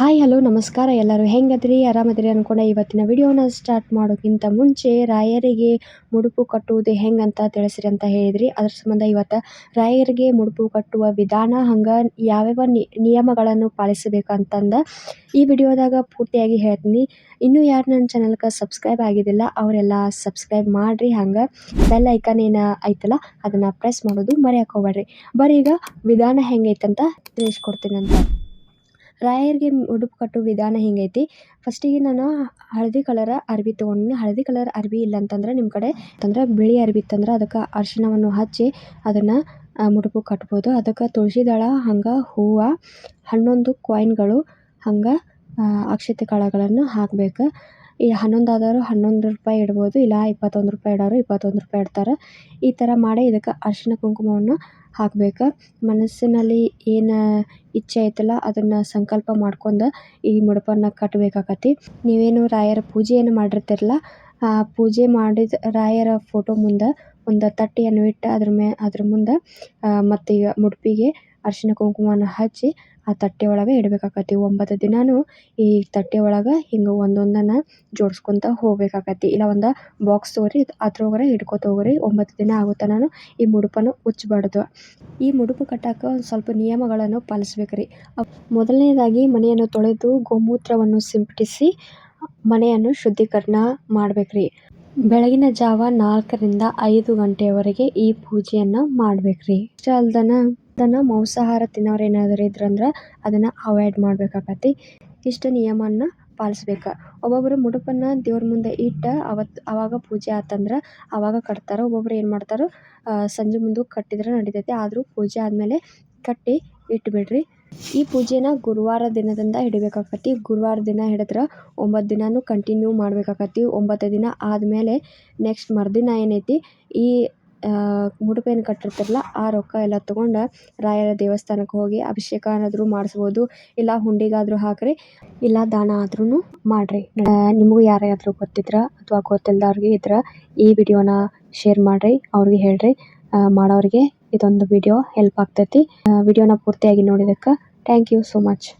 Hi hello ನಮಸ್ಕಾರ ಎಲ್ಲರೂ. ಹೆಂಗದ್ರಿ? ಆರಾಮದ್ರಿ ಅನ್ಕೊಂಡೆ. ಇವತ್ತಿನ ವಿಡಿಯೋನ ಸ್ಟಾರ್ಟ್ ಮಾಡೋಕ್ಕಿಂತ ಮುಂಚೆ ರಾಯರಿಗೆ ಮುಡುಪು ಕಟ್ಟುವುದು ಹೆಂಗಂತ ತಿಳಿಸ್ರಿ ಅಂತ ಹೇಳಿದ್ರಿ. ಅದ್ರ ಸಂಬಂಧ ಇವತ್ತು ರಾಯರಿಗೆ ಮುಡುಪು ಕಟ್ಟುವ ವಿಧಾನ, ಹಂಗೆ ಯಾವ್ಯಾವ ನಿಯಮಗಳನ್ನು ಪಾಲಿಸಬೇಕಂತಂದ ಈ ವಿಡಿಯೋದಾಗ ಪೂರ್ತಿಯಾಗಿ ಹೇಳ್ತೀನಿ. ಇನ್ನೂ ಯಾರು ನನ್ನ ಚಾನಲ್ಗೆ ಸಬ್ಸ್ಕ್ರೈಬ್ ಆಗಿದ್ದಿಲ್ಲ, ಅವರೆಲ್ಲ ಸಬ್ಸ್ಕ್ರೈಬ್ ಮಾಡಿರಿ. ಹಂಗೆ ಬೆಲ್ ಐಕನ್ ಏನು ಐತಲ್ಲ, ಅದನ್ನು ಪ್ರೆಸ್ ಮಾಡೋದು ಮರೆಯಾಕೋಬೇಡ್ರಿ ಬರೀ ಈಗ ವಿಧಾನ ಹೆಂಗೈತಂತ ತಿಳಿಸ್ಕೊಡ್ತೀನಿ ಅಂತ ರಾಯರಿಗೆ ಉಡುಪು ಕಟ್ಟೋ ವಿಧಾನ ಹಿಂಗೈತಿ? ಫಸ್ಟಿಗೆ ನಾನು ಹಳದಿ ಕಲರ ಅರ್ವಿ ತೊಗೊಂಡಿನಿ. ಹಳದಿ ಕಲರ್ ಅರ್ವಿ ಇಲ್ಲ ಅಂತಂದ್ರೆ ನಿಮ್ಮ ಕಡೆ ಅಂದ್ರೆ ಬಿಳಿ ಅರ್ವಿ ಇತ್ತಂದ್ರೆ ಅದಕ್ಕೆ ಅರಿಶಿಣವನ್ನು ಹಚ್ಚಿ ಅದನ್ನು ಮುಡುಪು ಕಟ್ಬೋದು. ಅದಕ್ಕೆ ತುಳಸಿ ದಳ ಹಂಗೆ ಹೂವು, ಹನ್ನೊಂದು ಕಾಯಿನ್ಗಳು ಹಂಗೆ ಅಕ್ಷತೆ ಕಾಳುಗಳನ್ನು ಹಾಕ್ಬೇಕು. ಈ ಹನ್ನೊಂದು ಆದವರು ಹನ್ನೊಂದು ರೂಪಾಯಿ ಇಡ್ಬೋದು, ಇಲ್ಲ ಇಪ್ಪತ್ತೊಂದು ರೂಪಾಯಿ ಇಡೋರು ಇಪ್ಪತ್ತೊಂದು ರೂಪಾಯಿ ಇಡ್ತಾರೆ. ಈ ಥರ ಮಾಡಿ ಇದಕ್ಕೆ ಅರಿಶಿಣ ಕುಂಕುಮವನ್ನು ಹಾಕ್ಬೇಕು. ಮನಸ್ಸಿನಲ್ಲಿ ಏನು ಇಚ್ಛೆ ಐತಲ್ಲ, ಅದನ್ನು ಸಂಕಲ್ಪ ಮಾಡ್ಕೊಂಡು ಈ ಮುಡುಪನ್ನು ಕಟ್ಟಬೇಕಾಕತಿ. ನೀವೇನು ರಾಯರ ಪೂಜೆಯನ್ನು ಮಾಡಿರ್ತೀರಲ್ಲ, ಆ ಪೂಜೆ ಮಾಡಿದ ರಾಯರ ಫೋಟೋ ಮುಂದೆ ಒಂದು ತಟ್ಟೆಯನ್ನು ಇಟ್ಟು ಅದ್ರ ಮೇ, ಅದ್ರ ಮುಂದೆ ಮತ್ತು ಈಗ ಮುಡುಪಿಗೆ ಅರಿಶಿಣ ಕುಂಕುಮವನ್ನು ಹಚ್ಚಿ ಆ ತಟ್ಟೆ ಒಳಗೆ ಇಡಬೇಕಾಕತಿ. ಒಂಬತ್ತು ದಿನಾನು ಈ ತಟ್ಟೆ ಒಳಗೆ ಹಿಂಗೆ ಒಂದೊಂದನ್ನು ಜೋಡಿಸ್ಕೊಂತ ಹೋಗ್ಬೇಕಾಕತಿ. ಇಲ್ಲ ಒಂದು ಬಾಕ್ಸ್ ತೊಗೊರಿ ಅದ್ರೊಳಗಡೆ ಹಿಡ್ಕೊತ ಹೋಗ್ರಿ. ಒಂಬತ್ತು ದಿನ ಆಗೋ ನಾನು ಈ ಮುಡುಪನ್ನು ಉಚ್ಚಬಾರ್ದು. ಈ ಮುಡುಪು ಕಟ್ಟಕ್ಕೆ ಒಂದು ಸ್ವಲ್ಪ ನಿಯಮಗಳನ್ನು ಪಾಲಿಸ್ಬೇಕ್ರಿ. ಮೊದಲನೇದಾಗಿ ಮನೆಯನ್ನು ತೊಳೆದು ಗೋಮೂತ್ರವನ್ನು ಸಿಂಪಡಿಸಿ ಮನೆಯನ್ನು ಶುದ್ಧೀಕರಣ ಮಾಡ್ಬೇಕ್ರಿ. ಬೆಳಗಿನ ಜಾವ ನಾಲ್ಕರಿಂದ ಐದು ಗಂಟೆಯವರೆಗೆ ಈ ಪೂಜೆಯನ್ನು ಮಾಡ್ಬೇಕ್ರಿ. ಇಷ್ಟ ಅಲ್ದನ ಅದನ್ನ ಮಾಂಸಾಹಾರ ತಿನ್ನೋರು ಏನಾದರೂ ಇದ್ರಂದ್ರೆ ಅದನ್ನು ಅವಾಯ್ಡ್ ಮಾಡ್ಬೇಕಾಗತ್ತಿ ಇಷ್ಟು ನಿಯಮನ ಪಾಲಿಸ್ಬೇಕು. ಒಬ್ಬೊಬ್ಬರು ಮುಡುಪನ್ನು ದೇವ್ರ ಮುಂದೆ ಇಟ್ಟು ಅವತ್ತು ಅವಾಗ ಪೂಜೆ ಆತಂದ್ರೆ ಅವಾಗ ಕಟ್ತಾರೆ. ಒಬ್ಬೊಬ್ರು ಏನು ಮಾಡ್ತಾರೆ ಸಂಜೆ ಮುಂದೆ ಕಟ್ಟಿದ್ರೆ ನಡಿತೈತಿ. ಆದರೂ ಪೂಜೆ ಆದಮೇಲೆ ಕಟ್ಟಿ ಇಟ್ಬಿಡ್ರಿ. ಈ ಪೂಜೆನ ಗುರುವಾರ ದಿನದಿಂದ ಹಿಡಿಬೇಕಾಕತಿ. ಗುರುವಾರ ದಿನ ಹಿಡಿದ್ರೆ ಒಂಬತ್ತು ದಿನವೂ ಕಂಟಿನ್ಯೂ ಮಾಡಬೇಕಾಕತ್ತಿ ಒಂಬತ್ತು ದಿನ ಆದಮೇಲೆ ನೆಕ್ಸ್ಟ್ ಮರುದಿನ ಏನೈತಿ? ಈ ಮುಡುಪೇನು ಕಟ್ಟಿರ್ತಾರಲ್ಲ, ಆ ರೊಕ್ಕ ಎಲ್ಲ ತೊಗೊಂಡು ರಾಯರ ದೇವಸ್ಥಾನಕ್ಕೆ ಹೋಗಿ ಅಭಿಷೇಕ ಏನಾದರೂ ಮಾಡಿಸ್ಬೋದು. ಇಲ್ಲ ಹುಂಡಿಗಾದರೂ ಹಾಕ್ರಿ, ಇಲ್ಲ ದಾನ ಆದ್ರೂ ಮಾಡಿರಿ. ನಿಮಗೂ ಯಾರಾದರೂ ಗೊತ್ತಿದ್ರೆ ಅಥವಾ ಗೊತ್ತಿಲ್ಲದವ್ರಿಗೆ ಇದ್ರೆ ಈ ವಿಡಿಯೋನ ಶೇರ್ ಮಾಡಿರಿ, ಅವ್ರಿಗೆ ಹೇಳ್ರಿ. ಮಾಡೋರಿಗೆ ಇದೊಂದು ವಿಡಿಯೋ ಹೆಲ್ಪ್ ಆಗ್ತೈತಿ. ವಿಡಿಯೋನ ಪೂರ್ತಿಯಾಗಿ ನೋಡಿದ್ದಕ್ಕೆ Thank you so much.